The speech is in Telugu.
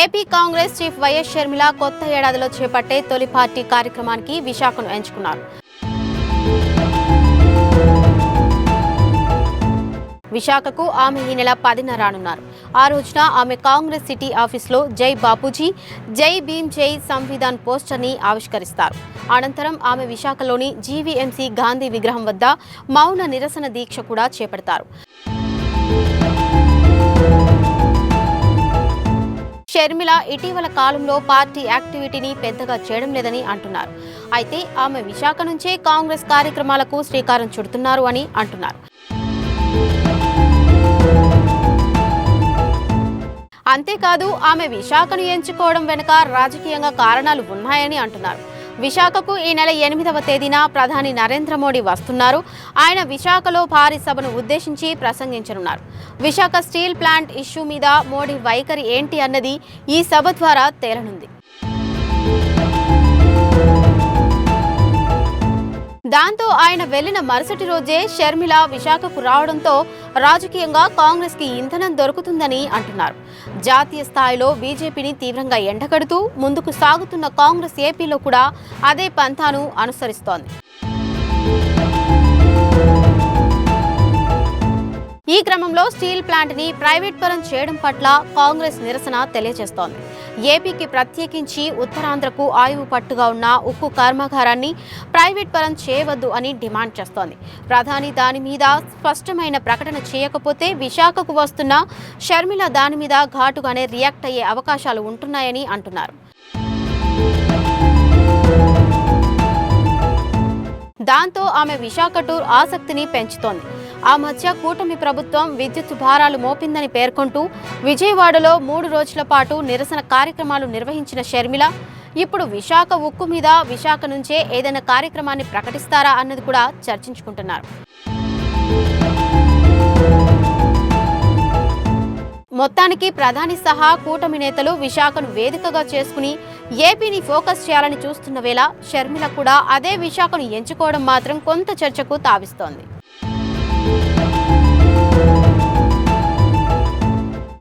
AP Congress chief YS Sharmila కొత్త ఏడాదిలో చేపట్టే తొలి పార్టీ కార్యక్రమానికి విశాఖను ఎంచుకున్నారు. విశాఖకు ఆమె ఈ నెల పదిన రానున్నారు. ఆ రోజున ఆమె కాంగ్రెస్ సిటీ ఆఫీస్లో జై బాపూజీ జై భీమ్ జై సంవిధాన్ పోస్టర్ని ఆవిష్కరిస్తారు. అనంతరం ఆమె విశాఖలోని జీవీఎంసీ గాంధీ విగ్రహం వద్ద మౌన నిరసన దీక్ష కూడా చేపడతారు. షర్మిల ఇటీవల కాలంలో పార్టీ యాక్టివిటీని పెద్దగా చేయడం లేదని అంటున్నారు. అయితే ఆమె విశాఖ నుంచే కాంగ్రెస్ కార్యక్రమాలకు శ్రీకారం చుడుతున్నారు అని అంటున్నారు. అంతేకాదు ఆమె విశాఖను ఎంచుకోవడం వెనుక రాజకీయంగా కారణాలు ఉన్నాయని అంటున్నారు. విశాఖకు ఈ నెల ఎనిమిదవ తేదీన ప్రధాని నరేంద్ర మోడీ వస్తున్నారు. ఆయన విశాఖలో భారీ సభను ఉద్దేశించి ప్రసంగించనున్నారు. విశాఖ స్టీల్ ప్లాంట్ ఇష్యూ మీద మోడీ వైఖరి ఏంటి అన్నది ఈ సభ ద్వారా తేలనుంది. దాంతో ఆయన వెళ్ళిన మరుసటి రోజే షర్మిల విశాఖకు రావడంతో రాజకీయంగా కాంగ్రెస్కి ఇంధనం దొరుకుతుందని అంటున్నారు. జాతీయ స్థాయిలో బీజేపీని తీవ్రంగా ఎండగడుతూ ముందుకు సాగుతున్న కాంగ్రెస్ ఏపీలో కూడా అదే పంథాను అనుసరిస్తోంది. ఈ క్రమంలో స్టీల్ ప్లాంట్ని ప్రైవేట్ పరం చేయడం పట్ల కాంగ్రెస్ నిరసన తెలియజేస్తోంది. ఏపీకి ప్రత్యేకించి ఉత్తరాంధ్రకు ఆయువు పట్టుగా ఉన్న ఉక్కు కర్మాగారాన్ని ప్రైవేట్ పరం చేయవద్దు అని డిమాండ్ చేస్తోంది. ప్రధాని దాని మీద స్పష్టమైన ప్రకటన చేయకపోతే విశాఖకు వస్తున్న షర్మిల దాని మీద ఘాటుగానే రియాక్ట్ అయ్యే అవకాశాలు ఉంటున్నాయని అంటున్నారు. దాంతో ఆమె విశాఖ టూర్ ఆసక్తిని పెంచుతోంది. ఆ మధ్య కూటమి ప్రభుత్వం విద్యుత్ భారాలు మోపిందని పేర్కొంటూ విజయవాడలో మూడు రోజుల పాటు నిరసన కార్యక్రమాలు నిర్వహించిన షర్మిల ఇప్పుడు విశాఖ ఉక్కు మీద విశాఖ నుంచే ఏదైనా కార్యక్రమాన్ని ప్రకటిస్తారా అన్నది కూడా చర్చించుకుంటున్నారు. మొత్తానికి ప్రధాని సహా కూటమి నేతలు విశాఖను వేదికగా చేసుకుని ఏపీని ఫోకస్ చేయాలని చూస్తున్న వేళ షర్మిల కూడా అదే విశాఖను ఎంచుకోవడం మాత్రం కొంత చర్చకు తావిస్తోంది. Thank you.